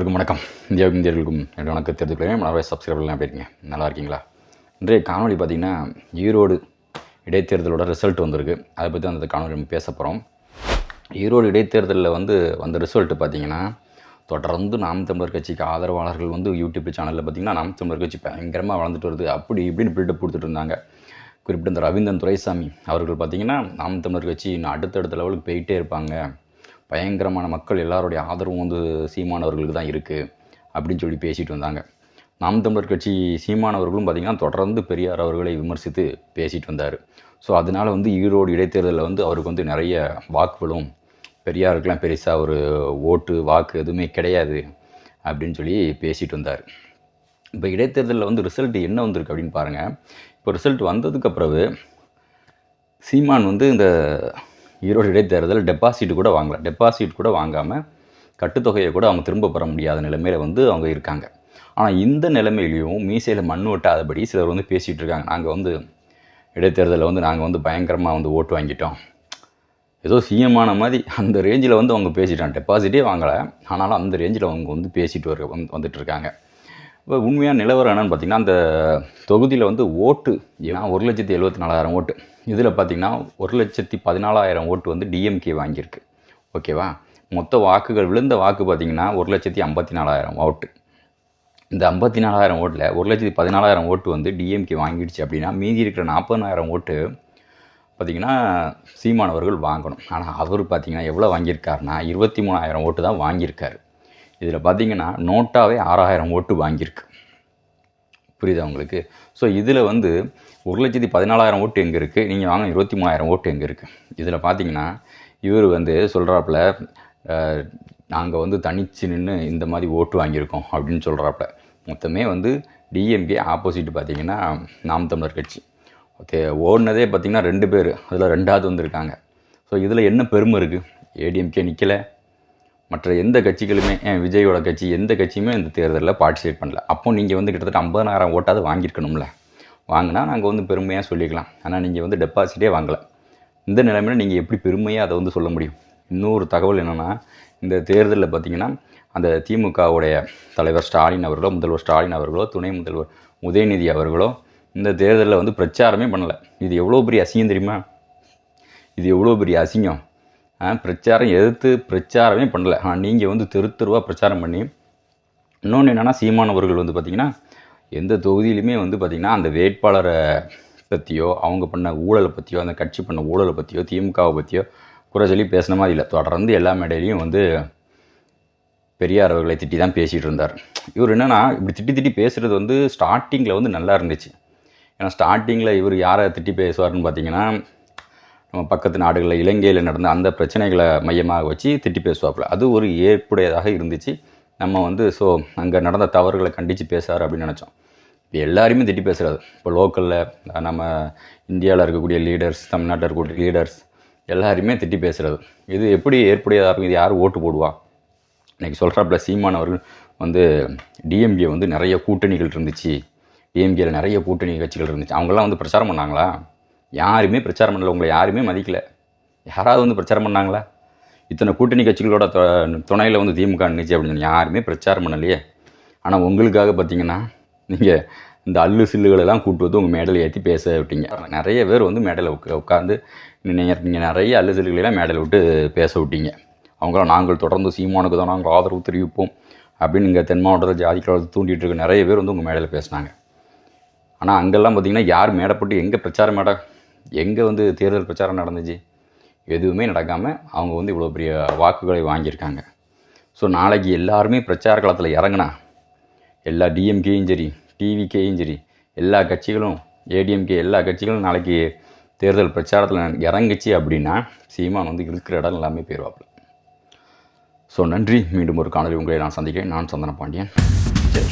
அனைவருக்கும் வணக்கம். இந்தியாவுக்கும் இந்தியர்களுக்கும் என்னுடைய வணக்கம் தெரிஞ்சுக்கிறேன் நிறைய சப்ஸ்கிரைபர்லாம் எப்படி நல்லா இருக்கீங்களா? இன்றைய காணொலி பார்த்திங்கன்னா ஈரோடு இடைத்தேர்தலோட ரிசல்ட் வந்திருக்கு. அதை பற்றி அந்த காணொலி நம்ம பேச போகிறோம் ஈரோடு இடைத்தேர்தலில் வந்து வந்த ரிசல்ட் பார்த்திங்கன்னா தொடர்ந்து நாம் தமிழர் கட்சிக்கு ஆதரவாளர்கள் வந்து யூடியூப் சேனலில் பார்த்திங்கன்னா நாம் தமிழர் கட்சி பயங்கரமாக வளர்ந்துட்டு வருது. அப்படி இப்படின்னு பில்டப் கொடுத்துட்டு இருந்தாங்க. குறிப்பிட்ட இந்த ரவீந்திரன் துரைசாமி அவர்கள் பார்த்திங்கன்னா நாம் தமிழர் கட்சி இன்னும் அடுத்தடுத்த லெவலுக்கு போயிட்டே இருப்பாங்க. பயங்கரமான மக்கள் எல்லாருடைய ஆதரவும் வந்து சீமானவர்களுக்கு தான் இருக்குது அப்படின்னு சொல்லி பேசிட்டு வந்தாங்க. நாம் தமிழர் கட்சி சீமானவர்களும் பார்த்திங்கன்னா தொடர்ந்து பெரியார் அவர்களை விமர்சித்து பேசிட்டு வந்தார். ஸோ அதனால் வந்து ஈரோடு இடைத்தேர்தலில் வந்து அவருக்கு வந்து நிறைய வாக்குகளும் பெரியாருக்கெலாம் பெருசாக ஒரு ஓட்டு வாக்கு எதுவுமே கிடையாது அப்படின்னு சொல்லி பேசிட்டு வந்தார். இப்போ இடைத்தேர்தலில் வந்து ரிசல்ட் என்ன வந்திருக்கு அப்படின்னு பாருங்கள் இப்போ ரிசல்ட் வந்ததுக்கு பிறகு சீமான் வந்து இந்த ஈரோடு இடைத்தேர்தல் டெபாசிட் கூட வாங்கல. டெபாசிட் கூட வாங்காமல் கட்டுத்தொகையை கூட அவங்க திரும்ப பெற முடியாத நிலைமையில் வந்து அவங்க இருக்காங்க. ஆனால் இந்த நிலைமையிலையும் மீசையில் மண் ஒட்டாதபடி சிலர் வந்து பேசிகிட்டு இருக்காங்க. நாங்கள் வந்து இடைத்தேர்தலில் வந்து நாங்கள் வந்து பயங்கரமாக வந்து ஓட்டு வாங்கிட்டோம். ஏதோ சிஎமான மாதிரி அந்த ரேஞ்சில் வந்து அவங்க பேசிட்டாங்க. டெபாசிட்டே வாங்கலை. ஆனாலும் அந்த ரேஞ்சில் அவங்க வந்து பேசிட்டு வர வந்து வந்துட்டு இருக்காங்க. இப்போ உண்மையான நிலவரம் என்னன்னு பார்த்தீங்கன்னா அந்த தொகுதியில் வந்து ஓட்டு ஏன்னா ஒரு லட்சத்தி எழுபத்தி நாலாயிரம் ஓட்டு. இதில் பார்த்தீங்கன்னா ஒரு லட்சத்தி பதினாலாயிரம் ஓட்டு வந்து டிஎம்கே வாங்கியிருக்கு. ஓகேவா? மொத்த வாக்குகள் விழுந்த வாக்கு பார்த்தீங்கன்னா ஒரு லட்சத்தி ஐம்பத்தி நாலாயிரம் ஓட்டு. இந்த ஐம்பத்தி நாலாயிரம் ஓட்டில் ஒரு லட்சத்தி பதினாலாயிரம் ஓட்டு வந்து டிஎம்கே வாங்கிடுச்சு அப்படின்னா மீதி இருக்கிற நாற்பதாயிரம் ஓட்டு பார்த்திங்கன்னா சீமானவர்கள் வாங்கணும். ஆனால் அவர் பார்த்திங்கன்னா எவ்வளோ வாங்கியிருக்காருனா இருபத்தி மூணாயிரம் ஓட்டு தான் வாங்கியிருக்காரு. இதில் பார்த்தீங்கன்னா நோட்டாவே ஆறாயிரம் ஓட்டு வாங்கியிருக்கு. புரியுதா உங்களுக்கு? ஸோ இதில் வந்து ஒரு லட்சத்தி பதினாலாயிரம் ஓட்டு எங்கே இருக்குது நீங்கள் வாங்க இருபத்தி மூணாயிரம் ஓட்டு எங்கே இருக்குது இதில் பார்த்தீங்கன்னா இவர் வந்து சொல்கிறாப்புல நாங்கள் வந்து தனிச்சு நின்று இந்த மாதிரி ஓட்டு வாங்கியிருக்கோம் அப்படின்னு சொல்கிறாப்புல மொத்தமே வந்து டிஎம்கே ஆப்போசிட் பார்த்திங்கன்னா நாம் தமிழர் கட்சி. ஓகே ஓடினதே பார்த்தீங்கன்னா ரெண்டு பேர் அதில் ரெண்டாவது வந்திருக்காங்க. ஸோ இதில் என்ன பெருமை இருக்குது ஏடிஎம்கே நிற்கலை மற்ற எந்த கட்சிகளுமே விஜயோட கட்சி எந்த கட்சியுமே இந்த தேர்தலில் பார்ட்டிசிபேட் பண்ணல. அப்போ நீங்கள் வந்து கிட்டத்தட்ட ஐம்பதாயிரம் ஓட்டாவது வாங்கியிருக்கணும்ல. வாங்கினா நாங்கள் வந்து பெருமையாக சொல்லிக்கலாம். ஆனால் நீங்கள் வந்து டெபாசிட்டே வாங்கலை. இந்த நிலைமையில் நீங்கள் எப்படி பெருமையாக அதை வந்து சொல்ல முடியும்? இன்னொரு தகவல் என்னென்னா இந்த தேர்தலில் பார்த்தீங்கன்னா அந்த திமுகவுடைய தலைவர் ஸ்டாலின் அவர்களோ முதல்வர் ஸ்டாலின் அவர்களோ துணை முதல்வர் உதயநிதி அவர்களோ இந்த தேர்தலில் வந்து பிரச்சாரமே பண்ணலை. இது எவ்வளோ பெரிய அசிங்கம் தெரியுமா? இது எவ்வளோ பெரிய அசிங்கம்? பிரச்சாரம் எதிர்த்து பிரச்சாரமே பண்ணலை. ஆனால் நீங்கள் வந்து தெரு தெருவாக பிரச்சாரம் பண்ணி இன்னொன்று என்னென்னா சீமானவர்கள் வந்து பார்த்திங்கன்னா எந்த தொகுதியிலுமே வந்து பார்த்திங்கன்னா அந்த வேட்பாளரை பற்றியோ அவங்க பண்ண ஊழலை பற்றியோ அந்த கட்சி பண்ண ஊழலை பற்றியோ திமுகவை பற்றியோ குறை சொல்லி பேசின மாதிரி இல்லை. தொடர்ந்து எல்லா மேடையிலையும் வந்து பெரியார் அவர்களை திட்டி தான் பேசிகிட்டு இருந்தார். இவர் என்னென்னா இப்படி திட்டி திட்டி பேசுகிறது வந்து ஸ்டார்டிங்கில் வந்து நல்லா இருந்துச்சு. ஏன்னா ஸ்டார்டிங்கில் இவர் யாரை திட்டி பேசுவார்னு பார்த்தீங்கன்னா நம்ம பக்கத்து நாடுகளில் இலங்கையில் நடந்த அந்த பிரச்சனைகளை மையமாக வச்சு திட்டி பேசுவாப்புல. அது ஒரு ஏற்புடையதாக இருந்துச்சு. நம்ம வந்து ஸோ அங்கே நடந்த தவறுகளை கண்டித்து பேசுகிறார் அப்படின்னு நினச்சோம். இப்போ எல்லாருமே திட்டி பேசுகிறது இப்போ லோக்கலில் நம்ம இந்தியாவில் இருக்கக்கூடிய லீடர்ஸ் தமிழ்நாட்டில் இருக்கக்கூடிய லீடர்ஸ் எல்லாருமே திட்டி பேசுகிறது இது எப்படி ஏற்புடையதாக இருக்கும்? இது யார் ஓட்டு போடுவா? இன்றைக்கி சொல்கிறாப்புல சீமான் அவர்கள் வந்து டிஎம்கே வந்து நிறைய கூட்டணிகள் இருந்துச்சு. டிஎம்கேயில் நிறைய கூட்டணி கட்சிகள் இருந்துச்சு. அவங்கெல்லாம் வந்து பிரச்சாரம் பண்ணாங்களா? யாருமே பிரச்சாரம் பண்ணல உங்களை யாருமே மதிக்கல. யாராவது வந்து பிரச்சாரம் பண்ணாங்களா? இத்தனை கூட்டணி கட்சிகளோட துணையில் வந்து திமுக நின்றுச்சு அப்படின்னு யாருமே பிரச்சாரம் பண்ணலையே. ஆனால் உங்களுக்காக பார்த்தீங்கன்னா நீங்கள் இந்த அல்லு சில்லுகளெல்லாம் கூட்டு வந்து உங்கள் மேடையில் ஏற்றி பேச விட்டீங்க. நிறைய பேர் வந்து மேடையில் உட்கா உட்காந்து நீங்கள் நீங்கள் நிறைய அல்லு சில்லுகளெல்லாம் மேடலை விட்டு பேச விட்டீங்க. அவங்களாம் நாங்கள் தொடர்ந்து சீமானுக்கு தான் நாங்கள் ஆதரவு தெரிவிப்போம் அப்படின்னு இங்கே தென் மாவட்டத்தில் ஜாதி தூண்டிகிட்டு இருக்க நிறைய பேர் வந்து உங்கள் மேடையில் பேசினாங்க. ஆனால் அங்கெல்லாம் பார்த்தீங்கன்னா யார் மேடைப்பட்டு எங்கே பிரச்சாரம் மேடை எங்கே வந்து தேர்தல் பிரச்சாரம் நடந்துச்சு? எதுவுமே நடக்காமல் அவங்க வந்து இவ்வளோ பெரிய வாக்குகளை வாங்கியிருக்காங்க. ஸோ நாளைக்கு எல்லாருமே பிரச்சார களத்தில் இறங்குனா எல்லா டிஎம்கேயும் சரி டிவிகேயும் சரி எல்லா கட்சிகளும் ஏடிஎம்கே எல்லா கட்சிகளும் நாளைக்கு தேர்தல் பிரச்சாரத்தில் இறங்குச்சு அப்படின்னா சீமான் வந்து இருக்கிற இடம் எல்லாமே போயிடுவாப்புல ஸோ நன்றி. மீண்டும் ஒரு காணொலி உங்களை நான் சந்திக்கிறேன். நான் சந்தன பாண்டியன். சரி